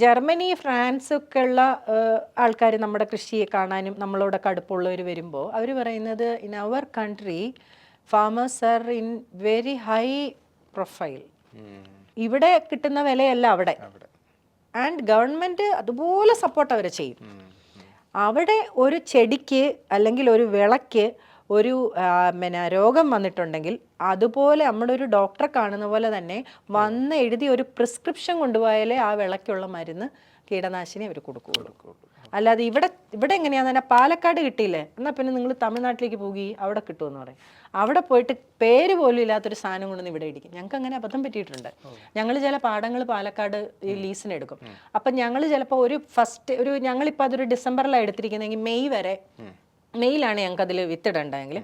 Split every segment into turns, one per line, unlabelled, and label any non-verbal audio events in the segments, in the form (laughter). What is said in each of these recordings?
Germany France ഒക്കെ ഉള്ള ആൾക്കാർ നമ്മുടെ കൃഷിയെ കാണാനും നമ്മളോടൊക്കെ അടുപ്പമുള്ളവർ വരുമ്പോൾ അവർ പറയുന്നത് in our country farmers are in very high profile ഇവിടെ കിട്ടുന്ന വിലയല്ല അവിടെ. ആൻഡ് ഗവൺമെന്റ് അതുപോലെ സപ്പോർട്ട് അവരെ ചെയ്യും. അവിടെ ഒരു ചെടിക്ക് അല്ലെങ്കിൽ ഒരു വിളക്ക് ഒരു പിന്നെ രോഗം വന്നിട്ടുണ്ടെങ്കിൽ അതുപോലെ നമ്മുടെ ഒരു ഡോക്ടറെ കാണുന്ന പോലെ തന്നെ വന്ന് എഴുതി ഒരു പ്രിസ്ക്രിപ്ഷൻ കൊണ്ടുപോയാലേ ആ വിളക്കുള്ള മരുന്ന് കീടനാശിനി അവർ കൊടുക്കുകയുള്ളൂ. അല്ലാതെ ഇവിടെ ഇവിടെ എങ്ങനെയാന്ന് പറഞ്ഞാൽ പാലക്കാട് കിട്ടിയില്ലേ? എന്നാൽ പിന്നെ നിങ്ങൾ തമിഴ്നാട്ടിലേക്ക് പോകി അവിടെ കിട്ടുമെന്ന് പറയും. അവിടെ പോയിട്ട് പേര് പോലും ഇല്ലാത്തൊരു സാധനം കൊണ്ടൊന്ന് ഇവിടെ ഇടിക്കും. ഞങ്ങൾക്ക് അങ്ങനെ അബദ്ധം പറ്റിയിട്ടുണ്ട്. ഞങ്ങൾ ചില പാടങ്ങൾ പാലക്കാട് ഈ ലീസിന് എടുക്കും അപ്പം ഞങ്ങൾ ചിലപ്പോൾ ഒരു ഫസ്റ്റ് ഒരു ഞങ്ങളിപ്പോൾ അതൊരു ഡിസംബറിലാണ് എടുത്തിരിക്കുന്നതെങ്കിൽ മെയ് വരെ മെയ്യിലാണ് ഞങ്ങൾക്ക് അതിൽ വിത്തിടണ്ടെങ്കിൽ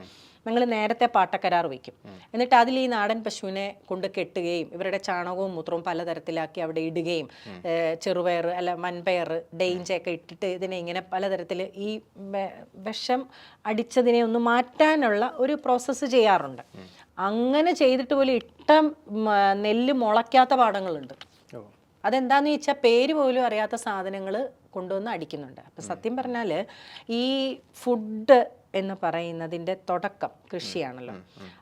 ഞങ്ങൾ നേരത്തെ പാട്ടക്കരാർ വയ്ക്കും. എന്നിട്ട് അതിൽ ഈ നാടൻ പശുവിനെ കൊണ്ട് കെട്ടുകയും ഇവരുടെ ചാണകവും മൂത്രവും പലതരത്തിലാക്കി അവിടെ ഇടുകയും ചെറുപയർ അല്ല മൺപയർ ഡെയിഞ്ചൊക്കെ ഇട്ടിട്ട് ഇതിനെ ഇങ്ങനെ പലതരത്തിൽ ഈ വിഷം അടിച്ചതിനെ ഒന്ന് മാറ്റാനുള്ള ഒരു പ്രോസസ്സ് ചെയ്യാറുണ്ട്. അങ്ങനെ ചെയ്തിട്ട് പോലും ഇട്ട നെല്ല് മുളയ്ക്കാത്ത പാടങ്ങളുണ്ട്.
ഓ
അതെന്താന്ന് ചോദിച്ചാൽ പേര് പോലും അറിയാത്ത സാധനങ്ങൾ കൊണ്ടുവന്ന് അടിക്കുന്നുണ്ട്. അപ്പം സത്യം പറഞ്ഞാൽ ഈ ഫുഡ് എന്ന് പറയുന്നതിന്റെ തുടക്കം കൃഷിയാണല്ലോ.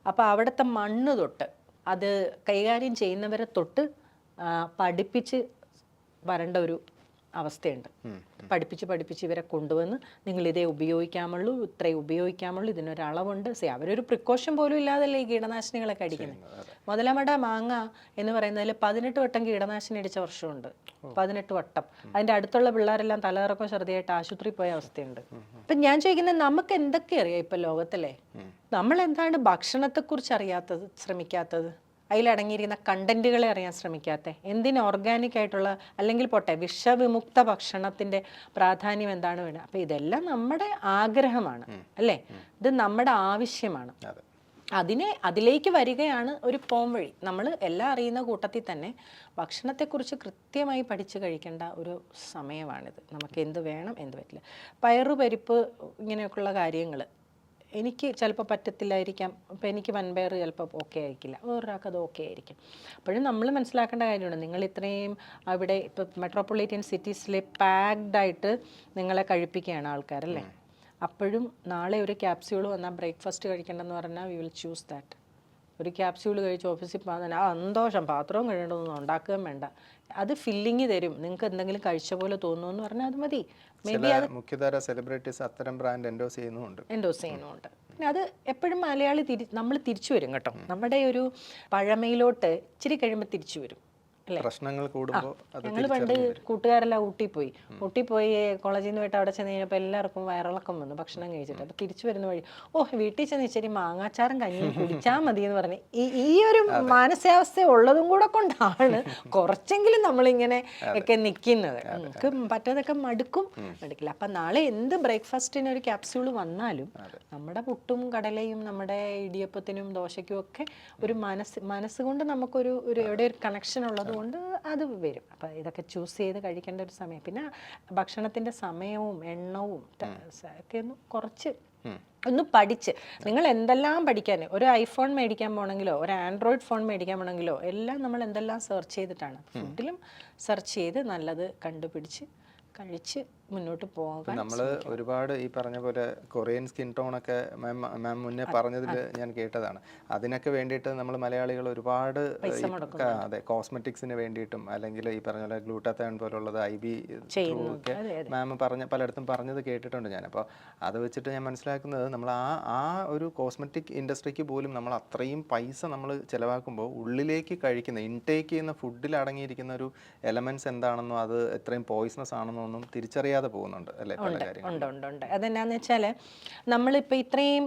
അപ്പോൾ അവിടുത്തെ മണ്ണ് തൊട്ട് അത് കൈകാര്യം ചെയ്യുന്നവരെ തൊട്ട് പഠിപ്പിച്ച് വരേണ്ട ഒരു അവസ്ഥയുണ്ട്. പഠിപ്പിച്ച് പഠിപ്പിച്ച് ഇവരെ കൊണ്ടുവന്ന് നിങ്ങൾ ഇതേ ഉപയോഗിക്കാമുള്ളൂ ഇത്രയും ഉപയോഗിക്കാമുള്ളൂ ഇതിനൊരളവുണ്ട്. സേ അവരൊരു പ്രിക്കോഷൻ പോലും ഇല്ലാതല്ലേ ഈ കീടനാശിനികളൊക്കെ അടിക്കുന്നത്? മുതലമട മാങ്ങ എന്ന് പറയുന്നതിൽ പതിനെട്ട് വട്ടം കീടനാശിനി അടിച്ച വർഷമുണ്ട്. പതിനെട്ട് വട്ടം. അതിന്റെ അടുത്തുള്ള പിള്ളേരെല്ലാം തലകറക്കം ശ്രദ്ധയായിട്ട് ആശുപത്രിയിൽ പോയ അവസ്ഥയുണ്ട്. അപ്പം ഞാൻ ചോദിക്കുന്നത് നമുക്ക് എന്തൊക്കെ അറിയാം ഇപ്പം ലോകത്തിലെ? നമ്മൾ എന്താണ് ഭക്ഷണത്തെക്കുറിച്ച് അറിയാത്തത് ശ്രമിക്കാത്തത്? അതിലടങ്ങിയിരിക്കുന്ന കണ്ടന്റുകളെ അറിയാൻ ശ്രമിക്കാത്ത. എന്തിന് ഓർഗാനിക് ആയിട്ടുള്ള അല്ലെങ്കിൽ പോട്ടെ വിഷവിമുക്ത ഭക്ഷണത്തിന്റെ പ്രാധാന്യം എന്താണ് വേണ്ടത്? അപ്പൊ ഇതെല്ലാം നമ്മുടെ ആഗ്രഹമാണ് അല്ലേ? ഇത് നമ്മുടെ ആവശ്യമാണ്. അതിനെ അതിലേക്ക് വരികയാണ് ഒരു പോം വഴി. നമ്മൾ എല്ലാം അറിയുന്ന കൂട്ടത്തിൽ തന്നെ ഭക്ഷണത്തെക്കുറിച്ച് കൃത്യമായി പഠിച്ചു കഴിക്കേണ്ട ഒരു സമയമാണിത്. നമുക്ക് എന്ത് വേണം എന്ത് പറ്റില്ല. പയറു പരിപ്പ് ഇങ്ങനെയൊക്കെയുള്ള കാര്യങ്ങൾ എനിക്ക് ചിലപ്പോൾ പറ്റത്തില്ലായിരിക്കാം. അപ്പോൾ എനിക്ക് വൻപയർ ചിലപ്പോൾ ഓക്കെ ആയിരിക്കില്ല. വേറൊരാൾക്ക് അത് ഓക്കെ ആയിരിക്കും. അപ്പോഴും നമ്മൾ മനസ്സിലാക്കേണ്ട കാര്യമാണ്. നിങ്ങൾ ഇത്രയും അവിടെ ഇപ്പോൾ മെട്രോപൊളിറ്റൻ സിറ്റീസിലെ പാക്ഡ് നിങ്ങളെ കഴിപ്പിക്കുകയാണ് ആൾക്കാരല്ലേ? അപ്പോഴും നാളെ ഒരു ക്യാപ്സ്യൂൾ വന്നാൽ ബ്രേക്ക്ഫാസ്റ്റ് കഴിക്കേണ്ടതെന്ന് പറഞ്ഞാൽ വി വിൽ ചൂസ് ദാറ്റ് ഒരു ക്യാപ്സ്യൂൾ കഴിച്ച് ഓഫീസിൽ പോകാൻ ആ സന്തോഷം. പാത്രവും കഴിയേണ്ടതൊന്നും ഉണ്ടാക്കുകയും വേണ്ട. അത് ഫില്ലിങ് തരും. നിങ്ങൾക്ക് എന്തെങ്കിലും കഴിച്ച പോലെ തോന്നുന്നു എന്ന് പറഞ്ഞാൽ അത് മതി. മേ ബി
ചില മുഖ്യധാര സെലിബ്രിറ്റീസ് അത്തരം ബ്രാൻഡ് എൻഡോസ് ചെയ്യുന്നുമുണ്ട്.
എൻഡോസ് ചെയ്യുന്നുണ്ട് പിന്നെ അത് എപ്പോഴും മലയാളി തിരി നമ്മൾ തിരിച്ചു വരും കേട്ടോ. നമ്മുടെ ഒരു പഴമയിലോട്ട് ഇച്ചിരി കഴിയുമ്പോൾ തിരിച്ചു വരും.
പ്രശ്നങ്ങൾ കൂടുമ്പോൾ
ഞങ്ങൾ പണ്ട് കൂട്ടുകാരെല്ലാം ഊട്ടി പോയി ഊട്ടി പോയി കോളേജിൽ നിന്ന് പോയിട്ട് അവിടെ ചെന്ന് കഴിഞ്ഞപ്പോൾ എല്ലാവർക്കും വയറിളക്കം വന്നു ഭക്ഷണം കഴിച്ചിട്ട്. അപ്പോൾ തിരിച്ചു വരുന്ന വഴി ഓ വീട്ടിൽ ചെന്ന് ഇച്ചിരി മാങ്ങാച്ചാറും കഞ്ഞിയും കുടിച്ചാൽ മതി എന്ന് പറഞ്ഞ്. ഈ ഈ ഒരു മാനസികാവസ്ഥ ഉള്ളതും കൂടെ കൊണ്ടാണ് കുറച്ചെങ്കിലും നമ്മളിങ്ങനെ ഒക്കെ നിൽക്കുന്നത് നമുക്ക് പറ്റാതൊക്കെ മടുക്കും. മടുക്കില്ല. അപ്പം നാളെ എന്ത് ബ്രേക്ക്ഫാസ്റ്റിന് ഒരു ക്യാപ്സ്യൂൾ വന്നാലും നമ്മുടെ പുട്ടും കടലയും നമ്മുടെ ഇടിയപ്പത്തിനും ദോശയ്ക്കും ഒക്കെ ഒരു മനസ്സ് മനസ്സുകൊണ്ട് നമുക്കൊരു ഒരു എവിടെ ഒരു കണക്ഷൻ ഉള്ളത് കൊണ്ട് അത് വരും. അപ്പം ഇതൊക്കെ ചൂസ് ചെയ്ത് കഴിക്കേണ്ട ഒരു സമയം. പിന്നെ ഭക്ഷണത്തിന്റെ സമയവും എണ്ണവും ഒക്കെ ഒന്ന് കുറച്ച് ഒന്ന് പഠിച്ച്. നിങ്ങൾ എന്തെല്ലാം പഠിക്കാൻ ഒരു ഐഫോൺ മേടിക്കാൻ പോകണമെങ്കിലോ ഒരു ആൻഡ്രോയിഡ് ഫോൺ മേടിക്കാൻ പോകണമെങ്കിലോ എല്ലാം നമ്മൾ എന്തെല്ലാം സെർച്ച് ചെയ്തിട്ടാണ്. ഫുഡിലും സെർച്ച് ചെയ്ത് നല്ലത് കണ്ടുപിടിച്ച് കഴിച്ച് മുന്നോട്ട് പോകാൻ
നമ്മൾ ഒരുപാട് ഈ പറഞ്ഞ പോലെ കൊറിയൻ സ്കിൻ ടോൺ ഒക്കെ മാം മാം മുന്നേ പറഞ്ഞതിൽ ഞാൻ കേട്ടതാണ്. അതിനൊക്കെ വേണ്ടിയിട്ട് നമ്മൾ മലയാളികൾ ഒരുപാട് അതെ കോസ്മെറ്റിക്സിന് വേണ്ടിയിട്ടും അല്ലെങ്കിൽ ഈ പറഞ്ഞ പോലെ ഗ്ലൂട്ടാത്തൺ പോലുള്ളത് ഐ ബി ഒക്കെ മാം പറഞ്ഞ പലയിടത്തും പറഞ്ഞത് കേട്ടിട്ടുണ്ട് ഞാൻ. അപ്പോൾ അത് വെച്ചിട്ട് ഞാൻ മനസ്സിലാക്കുന്നത് നമ്മൾ ആ ആ ഒരു കോസ്മെറ്റിക് ഇൻഡസ്ട്രിക്ക് പോലും നമ്മൾ അത്രയും പൈസ നമ്മൾ ചിലവാക്കുമ്പോൾ ഉള്ളിലേക്ക് കഴിക്കുന്ന ഇൻടേക്ക് ചെയ്യുന്ന ഫുഡിൽ അടങ്ങിയിരിക്കുന്ന ഒരു എലമെന്റ്സ് എന്താണെന്നോ അത് എത്രയും പോയിസണസ് ആണെന്നോ ഒന്നും തിരിച്ചറിയാതെ പോകുന്നുണ്ട് അല്ലേ പല കാര്യങ്ങൾ
ഉണ്ട് ഉണ്ട് ഉണ്ട്. അതെന്നാന്ന് വെച്ചാൽ നമ്മളിപ്പോൾ ഇത്രയും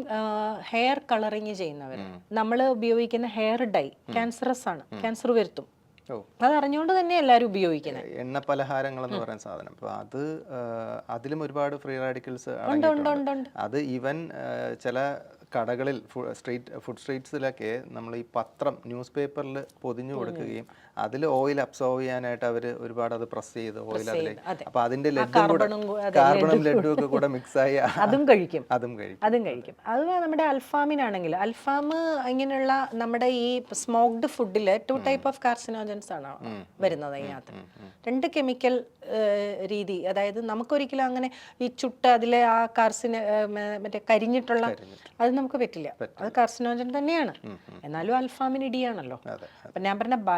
ഹെയർ കളറിങ് ചെയ്യുന്നവർ നമ്മൾ ഉപയോഗിക്കുന്ന ഹെയർ ഡൈ ക്യാൻസറസ് ആണ് ക്യാൻസർ വരുത്തും. അത് അറിഞ്ഞുകൊണ്ട് തന്നെ എല്ലാവരും ഉപയോഗിക്കുന്നത്
എണ്ണ പലഹാരങ്ങൾ എന്ന് പറയുന്ന സാധനം. അപ്പൊ അത് അതിലും ഒരുപാട് ഫ്രീ റാഡിക്കൽസ് അത് ഈവൻ ചില കടകളിൽ സ്ട്രീറ്റ് ഫുഡ് സ്ട്രീറ്റ്സിലൊക്കെ നമ്മൾ ഈ പത്രം ന്യൂസ് പേപ്പറിൽ പൊതിഞ്ഞു കൊടുക്കുകയും അതിൽ ഓയിൽ അബ്സോർവ് ചെയ്യാനായിട്ട് അവർ ഒരുപാട് അത് പ്രസ് ചെയ്ത് ഓയിൽ അതിലേക്ക്.
അതെ.
അപ്പൊ അതിന്റെ ലഡും കൂടെ
കാർബണും
ലഡും ഒക്കെ കൂടെ മിക്സ് ആയി (laughs)
അതും കഴിക്കും.
അതും കഴിക്കും.
അതും കഴിക്കും. അത് നമ്മുടെ അൽഫാമിനാണെങ്കിൽ അൽഫാം ഇങ്ങനെയുള്ള നമ്മുടെ ഈ സ്മോക്ഡ് ഫുഡിൽ ടു ടൈപ്പ് ഓഫ് കാർസിനോജൻസ് ആണ് വരുന്നത് അതിനകത്ത്. രണ്ട് കെമിക്കൽ രീതി അതായത് നമുക്കൊരിക്കലും അങ്ങനെ ഈ ചുട്ട് അതിലെ ആ കാർസിന് മറ്റേ കരിഞ്ഞിട്ടുള്ള അത് നമുക്ക് പറ്റില്ല. അത് കാർസിനോജൻ തന്നെയാണ്. എന്നാലും അൽഫാമിന് ഇടിയാണല്ലോ. അപ്പൊ ഞാൻ പറഞ്ഞ ബ-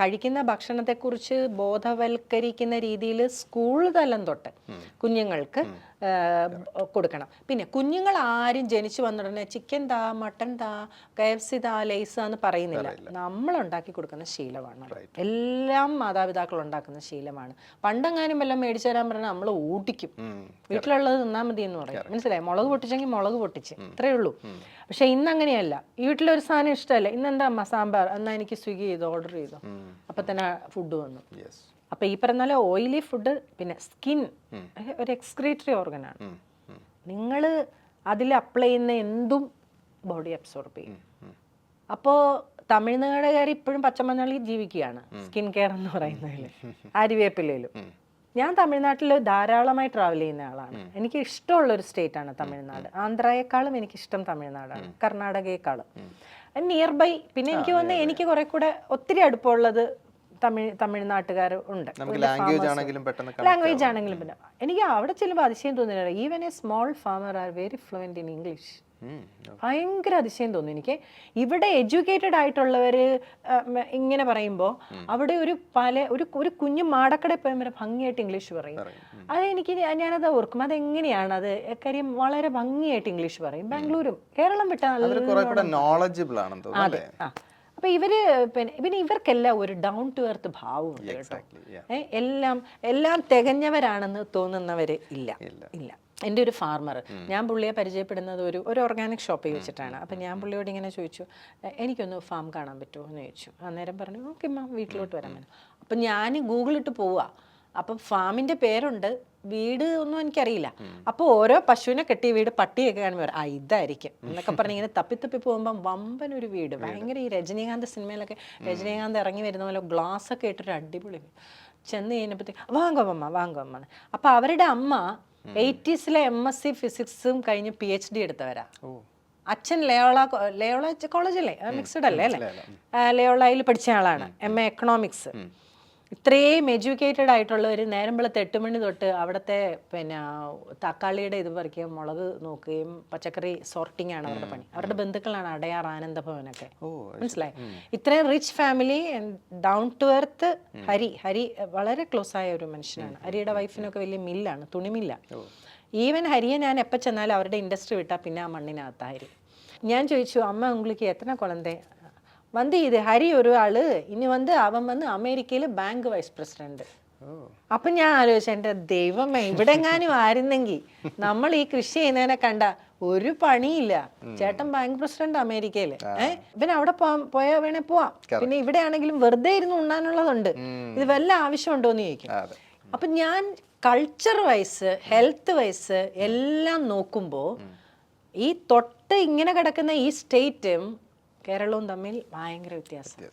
കഴിക്കുന്ന ഭക്ഷണത്തെക്കുറിച്ച് ബോധവൽക്കരിക്കുന്ന രീതിയിൽ സ്കൂൾ തലം തൊട്ട് കുഞ്ഞുങ്ങൾക്ക് കൊടുക്കണം. പിന്നെ കുഞ്ഞുങ്ങൾ ആരും ജനിച്ചു വന്നുടനെ ചിക്കൻ താ മട്ടൻ താ കെ എഫ് സി താ ലേസ് എന്ന് പറയുന്നില്ല. നമ്മൾ ഉണ്ടാക്കി കൊടുക്കുന്ന ശീലമാണ്. എല്ലാം മാതാപിതാക്കൾ ഉണ്ടാക്കുന്ന ശീലമാണ്. പണ്ടെങ്ങാനും വല്ലതും മേടിച്ചു തരാൻ പറഞ്ഞാൽ നമ്മൾ ഊട്ടിക്കും. വീട്ടിലുള്ളത് തിന്നാൽ മതി എന്ന് പറയും മനസ്സിലായി? മുളക് പൊട്ടിച്ചെങ്കിൽ മുളക് പൊട്ടിച്ച്. ഇത്രയേ ഉള്ളൂ. പക്ഷെ ഇന്ന് അങ്ങനെയല്ല വീട്ടിലൊരു സാധനം ഇഷ്ടമല്ല. ഇന്ന് എന്താ സാമ്പാർ? എന്നാ എനിക്ക് സ്വിഗ്ഗി ചെയ്തോ ഓർഡർ ചെയ്തോ? അപ്പൊ തന്നെ ഫുഡ് വന്നു. അപ്പൊ ഈ പറഞ്ഞ ഓയിലി ഫുഡ് പിന്നെ സ്കിൻ ഒരു എക്സ്ക്രീറ്ററി ഓർഗനാണ് നിങ്ങൾ അതിൽ അപ്ലൈ ചെയ്യുന്ന എന്തും ബോഡി അബ്സോർബ് ചെയ്യും. അപ്പോൾ തമിഴ്നാടുകാർ ഇപ്പോഴും പച്ചമഞ്ഞളിൽ ജീവിക്കുകയാണ് സ്കിൻ കെയർ എന്ന് പറയുന്നതിൽ. ആര്യവേപ്പിലയിലും ഞാൻ തമിഴ്നാട്ടിൽ ധാരാളമായി ട്രാവൽ ചെയ്യുന്ന ആളാണ്. എനിക്ക് ഇഷ്ടമുള്ള ഒരു സ്റ്റേറ്റ് ആണ് തമിഴ്നാട്. ആന്ധ്രയേക്കാളും എനിക്ക് ഇഷ്ടം തമിഴ്നാടാണ്. കർണാടകയെക്കാളും. നിയർ ബൈ പിന്നെ എനിക്ക് തോന്നുന്നു എനിക്ക് കുറെ കൂടെ ഒത്തിരി അടുപ്പമുള്ളത് തമിഴ് തമിഴ്നാട്ടുകാർ ഉണ്ട്.
ലാംഗ്വേജ് ആണെങ്കിലും
ലാംഗ്വേജ് ആണെങ്കിലും പിന്നെ. എനിക്ക് അവിടെ ചെല്ലുമ്പോൾ അതിശയം തോന്നുന്നില്ല even a small farmer are very fluent in
English.
ഭയങ്കര അതിശയം തോന്നുന്നു എനിക്ക്. ഇവിടെ എഡ്യൂക്കേറ്റഡ് ആയിട്ടുള്ളവർ ഇങ്ങനെ പറയുമ്പോൾ അവിടെ ഒരു പല ഒരു ഒരു കുഞ്ഞു മാടക്കടെ പോയവരെ ഭംഗിയായിട്ട് ഇംഗ്ലീഷ് പറയും. അത് എനിക്ക് ഞാനത് ഓർക്കും. അതെങ്ങനെയാണ് അത്? കാര്യം വളരെ ഭംഗിയായിട്ട് ഇംഗ്ലീഷ് പറയും. ബാംഗ്ലൂരും കേരളം വിട്ടാൽ
അല്ലേ?
ആ. അപ്പൊ ഇവർ പിന്നെ പിന്നെ ഇവർക്കെല്ലാം ഒരു ഡൗൺ ടു എർത്ത് ഭാവമുണ്ട് കേട്ടോ. എല്ലാം എല്ലാം തികഞ്ഞവരാണെന്ന് തോന്നുന്നവര് ഇല്ല.
ഇല്ല.
എന്റെ ഒരു ഫാർമർ ഞാൻ പുള്ളിയെ പരിചയപ്പെടുന്നത് ഒരു ഒരു ഓർഗാനിക് ഷോപ്പിൽ വെച്ചിട്ടാണ്. അപ്പം ഞാൻ പുള്ളിയോട് ഇങ്ങനെ ചോദിച്ചു "എ, എനിക്കൊന്ന് ഫാം കാണാൻ പറ്റുമോ? എന്ന് ചോദിച്ചു. അന്നേരം പറഞ്ഞു ഓക്കെ മാം വീട്ടിലോട്ട് വരാൻ പറ്റും അപ്പം ഞാൻ ഗൂഗിളിട്ട് പോവുക അപ്പം ഫാമിന്റെ പേരുണ്ട് വീട് ഒന്നും എനിക്കറിയില്ല. അപ്പോൾ ഓരോ പശുവിനെ കെട്ടിയ വീട് പട്ടിയൊക്കെ കാണുമ്പോൾ ആ ഇതായിരിക്കും. എന്നൊക്കെ പറഞ്ഞ് ഇങ്ങനെ തപ്പിത്തപ്പി തപ്പി പോകുമ്പം വമ്പൻ ഒരു വീട്. ഭയങ്കര ഈ രജനീകാന്ത് സിനിമയിലൊക്കെ രജനീകാന്ത് ഇറങ്ങി വരുന്ന പോലെ ഗ്ലാസ് ഒക്കെ ഇട്ടൊരു അടിപൊളി ചെന്ന് കഴിഞ്ഞപ്പോഴത്തേക്ക് വാങ്ങോ അമ്മ വാങ്ങോ അമ്മ. അപ്പോൾ അവരുടെ അമ്മ എയ്റ്റീസിലെ എം എസ് സി ഫിസിക്സും കഴിഞ്ഞ് പി എച്ച് ഡി എടുത്തവരാ. അച്ഛൻ ലയോള ലയോള കോളേജല്ലേ? മിക്സഡ് അല്ലേ അല്ലേ? ലയോളയിൽ പഠിച്ച ആളാണ്. എം എ എക്കണോമിക്സ് ഇത്രയും എഡ്യൂക്കേറ്റഡ് ആയിട്ടുള്ളവർ നേരം വെളുത്ത് എട്ട് മണി തൊട്ട് അവിടുത്തെ പിന്നെ തക്കാളിയുടെ ഇത് പറിക്കുകയും മുളക് നോക്കുകയും പച്ചക്കറി സോർട്ടിംഗ് ആണ് അവരുടെ പണി. അവരുടെ ബന്ധുക്കളാണ് അടയാർ ആനന്ദഭവനൊക്കെ മനസ്സിലായി? ഇത്രയും rich family down to earth Hari. Hari വളരെ ക്ലോസ് ആയ ഒരു മനുഷ്യനാണ്. ഹരിയുടെ വൈഫിനൊക്കെ വലിയ മില്ലാണ് തുണിമില്ല. ഈവൻ ഹരിയെ ഞാൻ എപ്പോൾ ചെന്നാലും അവരുടെ ഇൻഡസ്ട്രി വിട്ടാൽ പിന്നെ ആ മണ്ണിനകത്ത് ഹരി. ഞാൻ ചോദിച്ചു അമ്മ ഉങ്ങളിക്ക് എത്ര കുളന്തേ? வந்து இது ஹரி ஒரு ஆளு இனி வந்து അവൻ വന്ന് അമേരിക്കയിൽ ബാങ്ക് വൈസ് പ്രസിഡന്റ്
ഓ
അപ്പൊ ഞാൻ ആലോചിച്ചു എൻ്റെ ദൈവമേ ഇവിടെ എങ്ങാനും ആയിരുന്നെങ്കിൽ നമ്മൾ ഈ കൃഷി ചെയ്യുന്നതിനെ കണ്ട ഒരു പണിയില്ല ചേട്ടൻ ബാങ്ക് പ്രസിഡന്റ് അമേരിക്കയില് ഏഹ് ഇവൻ അവിടെ പോവാൻ പോയാ വേണേ പോവാം പിന്നെ ഇവിടെ ആണെങ്കിലും വെറുതെ ഇരുന്ന് ഉണ്ണാനുള്ളതുണ്ട് ഇത് വല്ല ആവശ്യമുണ്ടോ എന്ന് ചോദിക്കും
അതെ
അപ്പൊ ഞാൻ കൾച്ചർ വൈസ് ഹെൽത്ത് വൈസ് എല്ലാം നോക്കുമ്പോൾ ഈ തൊട്ട് ഇങ്ങനെ കിടക്കുന്ന ഈ സ്റ്റേറ്റും കേരളവും തമ്മിൽ ഭയങ്കര
വ്യത്യാസം.